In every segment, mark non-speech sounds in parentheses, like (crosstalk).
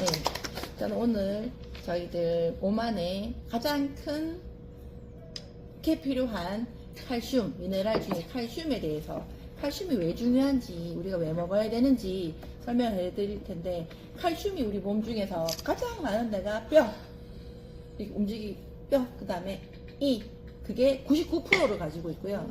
네. 저는 오늘 저희들 몸 안에 가장 큰 게 필요한 칼슘, 미네랄 중에 칼슘에 대해서 칼슘이 왜 중요한지 우리가 왜 먹어야 되는지 설명을 해드릴 텐데 칼슘이 우리 몸 중에서 가장 많은 데가 뼈, 이 움직이 뼈, 그 다음에 이 그게 99%를 가지고 있고요.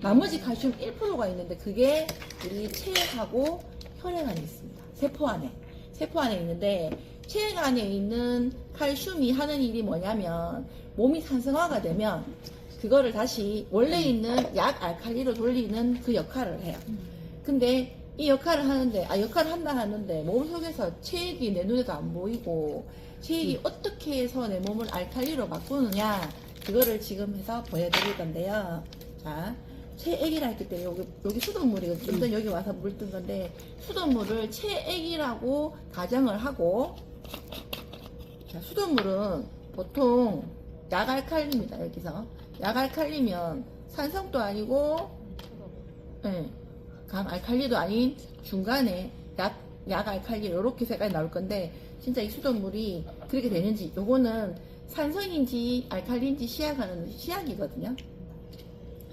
나머지 칼슘 1%가 있는데 그게 우리 체하고 혈액 안에 있습니다. 세포 안에. 세포 안에 있는데 체액 안에 있는 칼슘이 하는 일이 뭐냐면 몸이 산성화가 되면 그거를 다시 원래 있는 약 알칼리로 돌리는 그 역할을 해요. 근데 이 역할을 하는데 아 역할을 한다 하는데 몸 속에서 체액이 내 눈에도 안 보이고 체액이 어떻게 해서 내 몸을 알칼리로 바꾸느냐 그거를 지금 해서 보여드릴 건데요. 자 체액이라 했기 때문에 여기, 여기 수돗물이거든요. 좀 전에 여기 와서 물 뜬 건데 수돗물을 체액이라고 가정을 하고 자, 수돗물은 보통 약알칼리입니다. 여기서 약알 칼리면 산성도 아니고 예, 강알칼리도 아닌 중간에 약, 약알칼리 이렇게 색깔이 나올 건데 진짜 이 수돗물이 그렇게 되는지 요거는 산성인지 알칼리인지 시약하는 시약이거든요.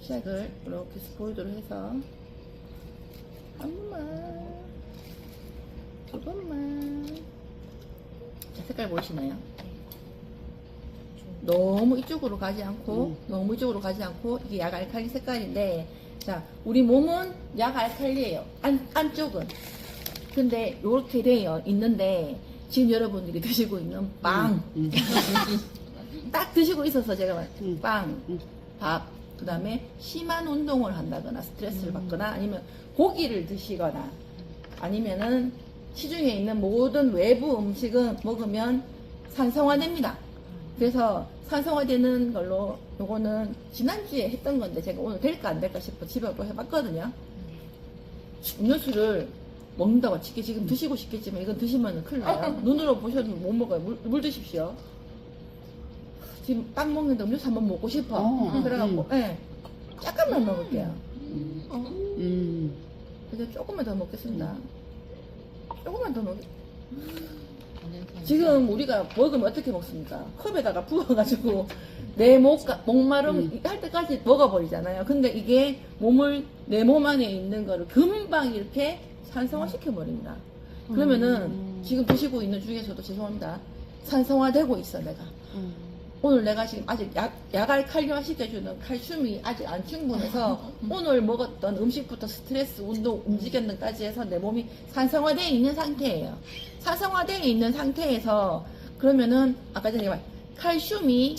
시약을 이렇게 스포이드로 해서 한 번만 두 번만 자 색깔 보이시나요? 너무 이쪽으로 가지 않고 음. 너무 이쪽으로 가지 않고 이게 약 알칼리 색깔인데 자 우리 몸은 약 알칼리예요 안, 안쪽은 근데 이렇게 되어 있는데 지금 여러분들이 드시고 있는 빵 음. (laughs) 딱 드시고 있어서 제가 말- 음. 빵, 음. 밥, 그 다음에 심한 운동을 한다거나 스트레스를 음. 받거나 아니면 고기를 드시거나 아니면은 시중에 있는 모든 외부 음식은 먹으면 산성화됩니다. 그래서 산성화되는 걸로 요거는 지난주에 했던 건데 제가 오늘 될까 안 될까 싶어 집에 또 해봤거든요. 음료수를 먹는다고 치게 지금 드시고 싶겠지만 이건 드시면 큰일 나요. (laughs) 눈으로 보셔도 못 먹어요. 물, 물 드십시오. 지금 빵 먹는데 음료수 한번 먹고 싶어. 어, 그래갖고, 예. 잠깐만 먹을게요. 음. 그래서 조금만 더 먹겠습니다. 조금만 더 먹. 지금 우리가 먹으면 어떻게 먹습니까? 컵에다가 부어가지고 (laughs) 내 목, 목마름 음. 할 때까지 먹어버리잖아요. 근데 이게 몸을 내 몸 안에 있는 거를 금방 이렇게 산성화 시켜버립니다. 그러면은 음. 지금 드시고 있는 중에서도 죄송합니다. 산성화되고 있어 내가. 오늘 내가 지금 아직 약, 약알 칼륨화 시켜주는 칼슘이 아직 안 충분해서 (laughs) 오늘 먹었던 음식부터 스트레스, 운동, 움직였는까지 해서 내 몸이 산성화되어 있는 상태예요. 산성화되어 있는 상태에서 그러면은 아까 전에 말 칼슘이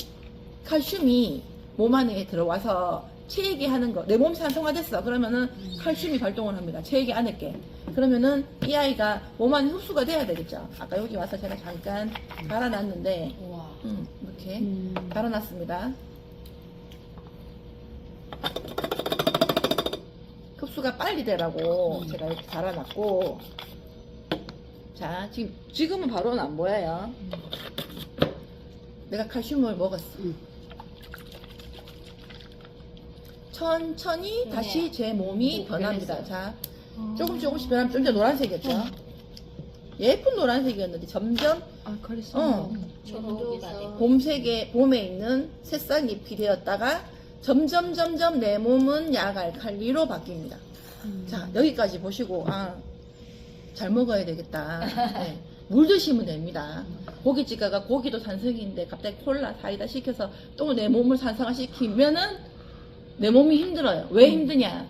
칼슘이 몸 안에 들어와서 체액이 하는 거, 내 몸이 산성화됐어. 그러면은 칼슘이 발동을 합니다. 체액이 안에 게. 그러면은 이 아이가 몸 안에 흡수가 돼야 되겠죠. 아까 여기 와서 제가 잠깐 달아놨는데, 와. 음, 이렇게 음. 달아놨습니다. 흡수가 빨리 되라고 음. 제가 이렇게 달아놨고, 자, 지금, 지금은 바로는 안 보여요. 내가 칼슘을 먹었어. 음. 천천히 네. 다시 제 몸이 오, 변합니다. 변했어요. 자, 조금 조금씩 변하면 좀 전에 노란색이었죠? 예쁜 노란색이었는데 점점 아, 그랬어. 어. 봄색의 봄에 있는 새싹 잎이 되었다가 점점 점점 내 몸은 약알칼리로 바뀝니다. 음. 자 여기까지 보시고 아잘 먹어야 되겠다. 네. 물 드시면 됩니다. 고깃집 가가 고기도 산성인데 갑자기 콜라 사이다 시켜서 또 내 몸을 산성화 시키면은 내 몸이 힘들어요. 왜 힘드냐?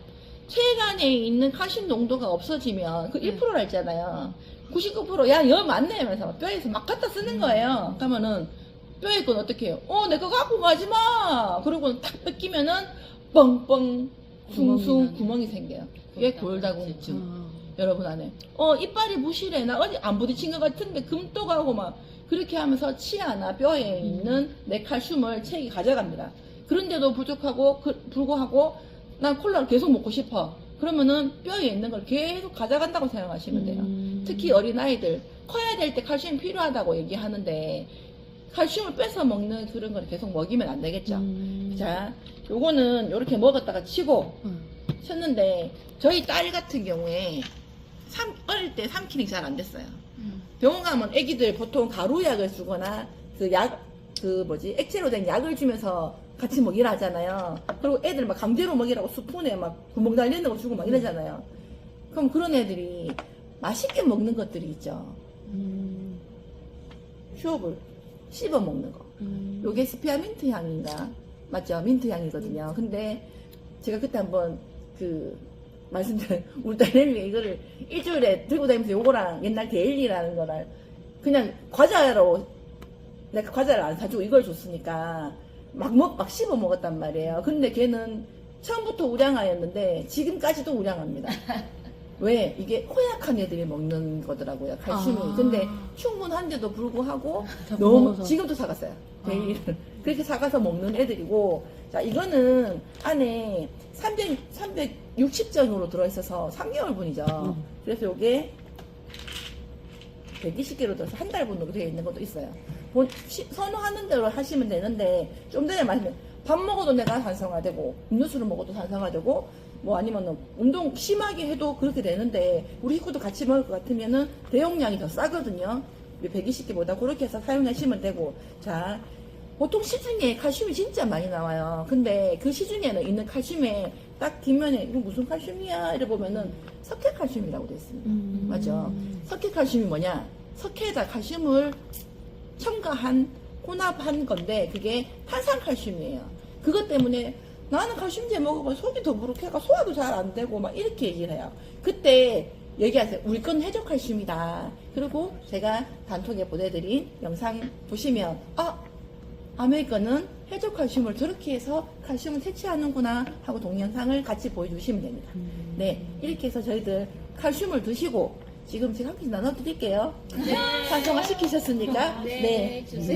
체간에 있는 칼슘 농도가 없어지면 그 1%라 했잖아요. 99%야 여 맞네 하면서 뼈에서 막 갖다 쓰는 거예요. 그러면은 뼈에 건 어떻게 해요? 어 내 거 갖고 가지 마. 그러고 딱 뺏기면은 뻥뻥 숭숭 구멍이 구멍이 생겨요. 그게 골다 공증. 아. 여러분 안에 어 이빨이 부실해 나 어디 안 부딪힌 것 같은데 금도가고 막 그렇게 하면서 치아나 뼈에 있는 내 칼슘을 체액이 가져갑니다 그런데도 부족하고 그- 불구하고 난 콜라를 계속 먹고 싶어 그러면은 뼈에 있는 걸 계속 가져간다고 생각하시면 돼요 음. 특히 어린아이들 커야 될 때 칼슘이 필요하다고 얘기하는데 칼슘을 뺏어 먹는 그런 걸 계속 먹이면 안 되겠죠 음. 자 요거는 이렇게 먹었다가 치고 음. 쳤는데 저희 딸 같은 경우에 삼, 어릴 때 삼키기 잘안 됐어요. 병원 가면 애기들 보통 가루약을 주거나 그 약, 그 뭐지, 액체로 된 약을 주면서 같이 먹이라 하잖아요. 그리고 애들 막 강제로 먹이라고 스푼에 막 구멍 달리는 거 주고 막 이러잖아요. 그럼 그런 애들이 맛있게 먹는 것들이 있죠. 음. 휴업을 씹어 먹는 거. 음. 요게 스피아민트 향인가? 맞죠? 민트 향이거든요. 근데 제가 그때 한번 그 말씀드린 (laughs) 우리 딸내미 이거를 일주일에 들고 다니면서 요거랑 옛날 데일리라는 거를 그냥 과자로 내가 과자를 안 사주고 이걸 줬으니까 막 먹, 막 씹어 먹었단 말이에요. 근데 걔는 처음부터 우량아였는데 지금까지도 우량합니다. (laughs) 왜? 이게 허약한 애들이 먹는 거더라고요, 칼슘이. 아. 근데 충분한데도 불구하고 다 너무, 먹어서. 지금도 사갔어요. 아. 데일리를. 그렇게 사가서 먹는 애들이고, 자, 이거는 안에 300, 360정으로 들어있어서 3개월 분이죠. 음. 그래서 이게 120개로 들어서 한 달분으로 되어 있는 것도 있어요. 선호하는 대로 하시면 되는데, 좀 전에 말했면, 밥 먹어도 내가 산성화되고, 음료수를 먹어도 산성화되고, 뭐 아니면은 운동 심하게 해도 그렇게 되는데, 우리 식구도 같이 먹을 것 같으면은 대용량이 더 싸거든요. 120개보다 그렇게 해서 사용하시면 되고, 자, 보통 시중에 칼슘이 진짜 많이 나와요. 근데 그 시중에는 있는 칼슘에 딱 뒷면에 이거 무슨 칼슘이야? 이래 보면은 석회 칼슘이라고 돼 있습니다. 음. 맞아. 석회 칼슘이 뭐냐? 석회에다 칼슘을 첨가한 혼합한 건데 그게 탄산 칼슘이에요. 그것 때문에 나는 칼슘제 먹어봐 속이 더부룩해가 소화도 잘 안 되고 막 이렇게 얘기를 해요. 그때 얘기하세요. 우리 건 해적 칼슘이다. 그리고 제가 단톡에 보내드린 영상 보시면 아 아메리카는 해적 칼슘을 저렇게 해서 칼슘을 채취하는구나 하고 동영상을 같이 보여주시면 됩니다. 네, 이렇게 해서 저희들 칼슘을 드시고 지금 제가 한 개씩 나눠드릴게요. 산성화 시키셨으니까. 네, 네. 주세요.